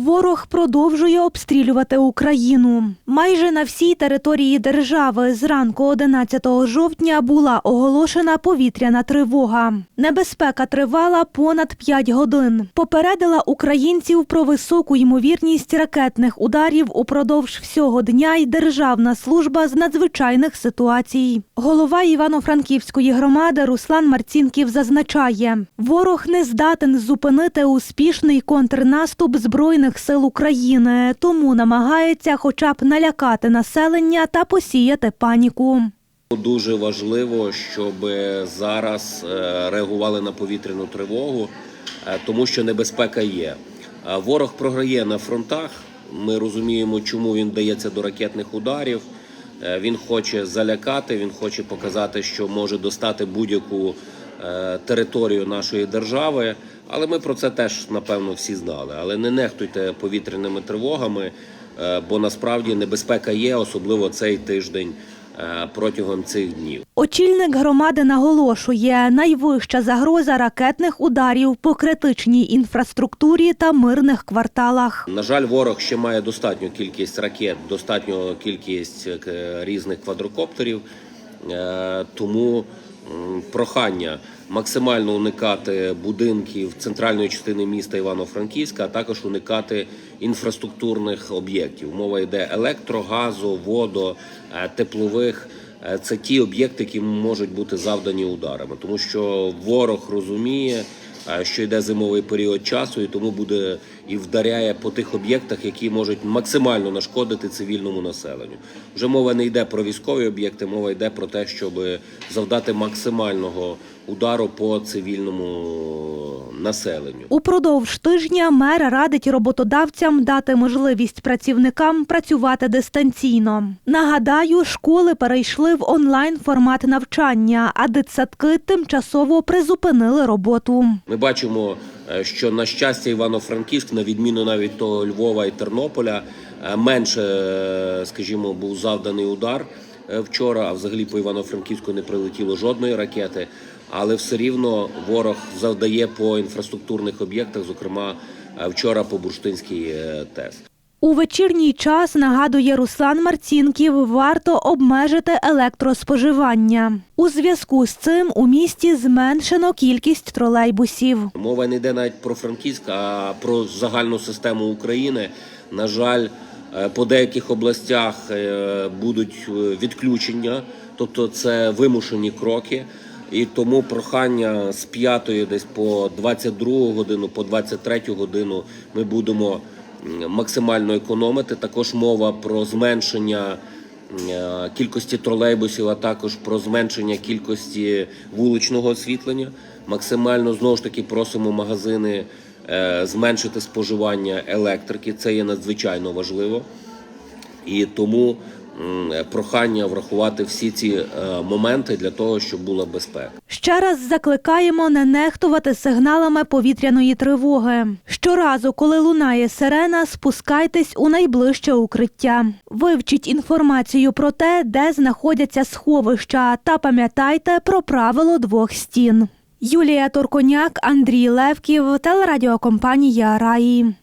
Ворог продовжує обстрілювати Україну. Майже на всій території держави зранку 11 жовтня була оголошена повітряна тривога. Небезпека тривала понад 5 годин. Попередила українців про високу ймовірність ракетних ударів упродовж всього дня й Державна служба з надзвичайних ситуацій. Голова Івано-Франківської громади Руслан Марцінків зазначає, ворог не здатен зупинити успішний контрнаступ збройних сил України, тому намагається хоча б налякати населення та посіяти паніку. Дуже важливо, щоб зараз е, реагували на повітряну тривогу, е, тому що небезпека є. Е, Ворог програє на фронтах. Ми розуміємо, чому він дається до ракетних ударів. Він хоче залякати, він хоче показати, що може достати будь-яку територію нашої держави. Але ми про це теж напевно всі знали. Але не нехтуйте повітряними тривогами, е, бо насправді небезпека є, особливо цей тиждень е, протягом цих днів. Очільник громади наголошує, найвища загроза ракетних ударів по критичній інфраструктурі та мирних кварталах. На жаль, ворог ще має достатню кількість ракет, достатню кількість е, різних квадрокоптерів. Е, Тому прохання максимально уникати будинків центральної частини міста Івано-Франківська, а також уникати інфраструктурних об'єктів. Мова йде електро, газу, водо, е, теплових. Е, Це ті об'єкти, які можуть бути завдані ударами, тому що ворог розуміє, що йде зимовий період часу, і тому буде і вдаряє по тих об'єктах, які можуть максимально нашкодити цивільному населенню. Вже мова не йде про військові об'єкти, мова йде про те, щоб завдати максимального удару по цивільному населенню. Упродовж тижня мер радить роботодавцям дати можливість працівникам працювати дистанційно. Нагадаю, школи перейшли в онлайн формат навчання, а дитсадки тимчасово призупинили роботу. Ми бачимо, е, що на щастя Івано-Франківськ, на відміну навіть того Львова і Тернополя, е, менше, е, скажімо, був завданий удар вчора. А взагалі по Івано-Франківську не прилетіло жодної ракети. Але все рівно ворог завдає по інфраструктурних об'єктах, зокрема вчора по Бурштинській ТЕС. У вечірній час, нагадує Руслан Марцінків, варто обмежити електроспоживання. У зв'язку з цим у місті зменшено кількість тролейбусів. Мова не йде навіть про Франківськ, а про загальну систему України. На жаль, е, по деяких областях е, будуть е, відключення, тобто це вимушені кроки. І тому прохання з 5 десь по 22 годину, по 23 годину ми будемо максимально економити. Також мова про зменшення е, кількості тролейбусів, а також про зменшення кількості вуличного освітлення. Максимально знову ж таки просимо магазини е, зменшити споживання електрики. Це є надзвичайно важливо. І тому прохання врахувати всі ці е, моменти для того, щоб була безпека. Ще раз закликаємо не нехтувати сигналами повітряної тривоги. Щоразу, коли лунає сирена, спускайтесь у найближче укриття. Вивчіть інформацію про те, де знаходяться сховища, та пам'ятайте про правило двох стін. Юлія Торконяк, Андрій Левків, телерадіокомпанія Раї.